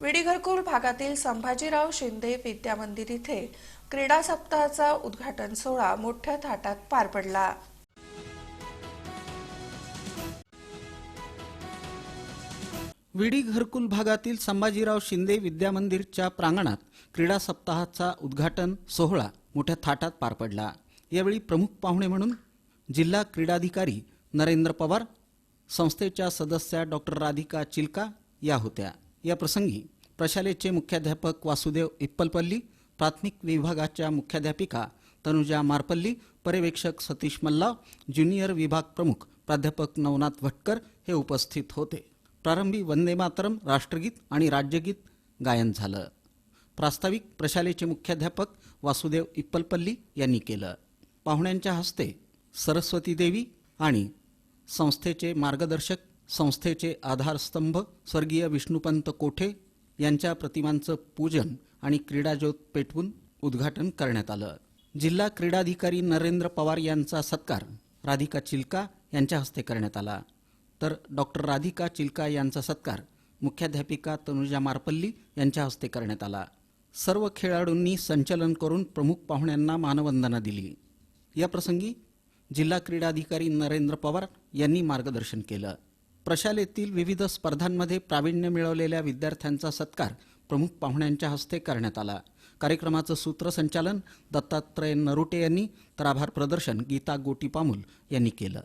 विडीघरकुल भागातील संभाजीराव शिंदे विद्या मंदिर इथे क्रीडा सप्ताहाचा उद्घाटन सोहळा मोठ्या थाटात पार पडला. विडी घरकुल भागातील संभाजीराव शिंदे विद्यामंदिरच्या प्रांगणात क्रीडा सप्ताहाचा उद्घाटन सोहळा मोठ्या थाटात पार पडला. यावेळी प्रमुख पाहुणे म्हणून जिल्हा क्रीडाधिकारी नरेंद्र पवार संस्थेच्या सदस्या डॉक्टर राधिका चिलका या होत्या. या प्रसंगी प्रशालेचे मुख्याध्यापक वासुदेव इप्पलपल्ली प्राथमिक विभागाच्या मुख्याध्यापिका तनुजा मारपल्ली पर्यवेक्षक सतीश मल्लाव ज्युनियर विभाग प्रमुख प्राध्यापक नवनाथ भटकर हे उपस्थित होते. प्रारंभी वंदे मातरम राष्ट्रगीत आणि राज्यगीत गायन झालं. प्रास्ताविक प्रशालेचे मुख्याध्यापक वासुदेव इप्पलपल्ली यांनी केलं. पाहुण्यांच्या हस्ते सरस्वती देवी आणि संस्थेचे मार्गदर्शक संस्थेचे आधारस्तंभ स्वर्गीय विष्णुपंत कोठे यांच्या प्रतिमांचं पूजन आणि क्रीडाज्योत पेटवून उद्घाटन करण्यात आलं. जिल्हा क्रीडाधिकारी नरेंद्र पवार यांचा सत्कार राधिका चिलका यांच्या हस्ते करण्यात आला. तर डॉक्टर राधिका चिलका यांचा सत्कार मुख्याध्यापिका तनुजा मारपल्ली यांच्या हस्ते करण्यात आला. सर्व खेळाडूंनी संचलन करून प्रमुख पाहुण्यांना मानवंदना दिली. याप्रसंगी जिल्हा क्रीडाधिकारी नरेंद्र पवार यांनी मार्गदर्शन केलं. प्रशालेतील विविध स्पर्धांमध्ये प्रावीण्य मिळवलेल्या विद्यार्थ्यांचा सत्कार प्रमुख पाहुण्यांच्या हस्ते करण्यात आला. कार्यक्रमाचं सूत्रसंचालन दत्तात्रय नरुटे यांनी तर आभार प्रदर्शन गीता गोटीपामुल यांनी केलं.